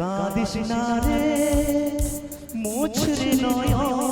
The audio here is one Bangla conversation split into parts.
কাঁদিস না রে মুছরে নয়ন।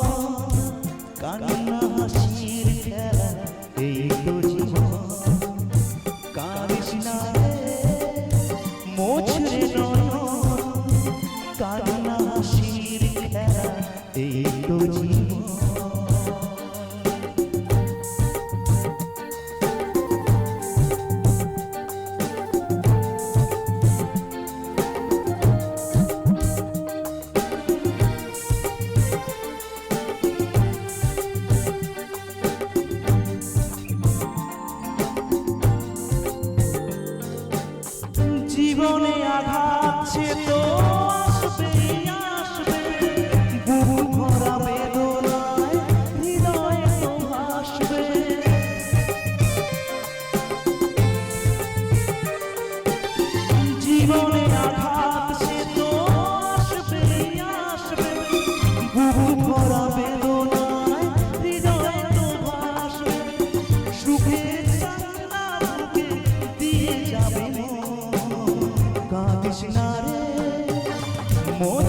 জীবনে আঘাত সে তো আসবে আসবে। বুক ভরা বেদনায় হৃদয়ে তো আসবে জীবনে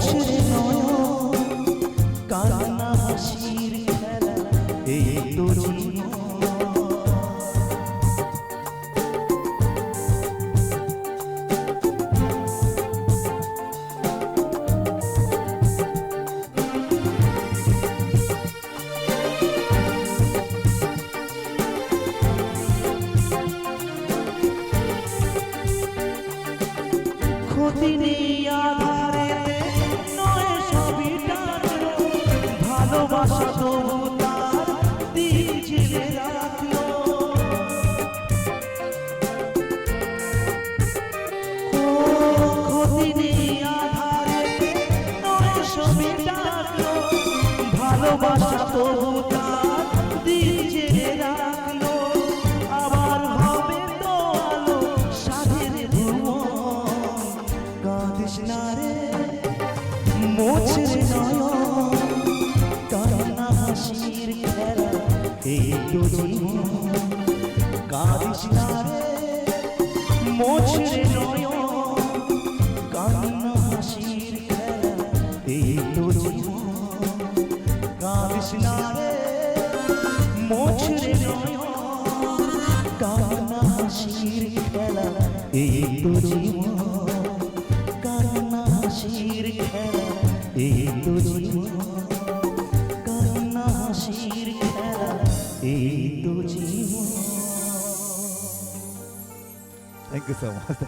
মোছরে নয়ন কান্না হাসির খেলা এই তো ক্ষতি নেই আধারেতে মোছরে কান্না হাসির খেলা, এই তো জীবন কান্না হাসির খেলা, এই তো জীবন কান্না হাসির খেলা, এই তো জীবন থ্যাংক ইউ সো মাচ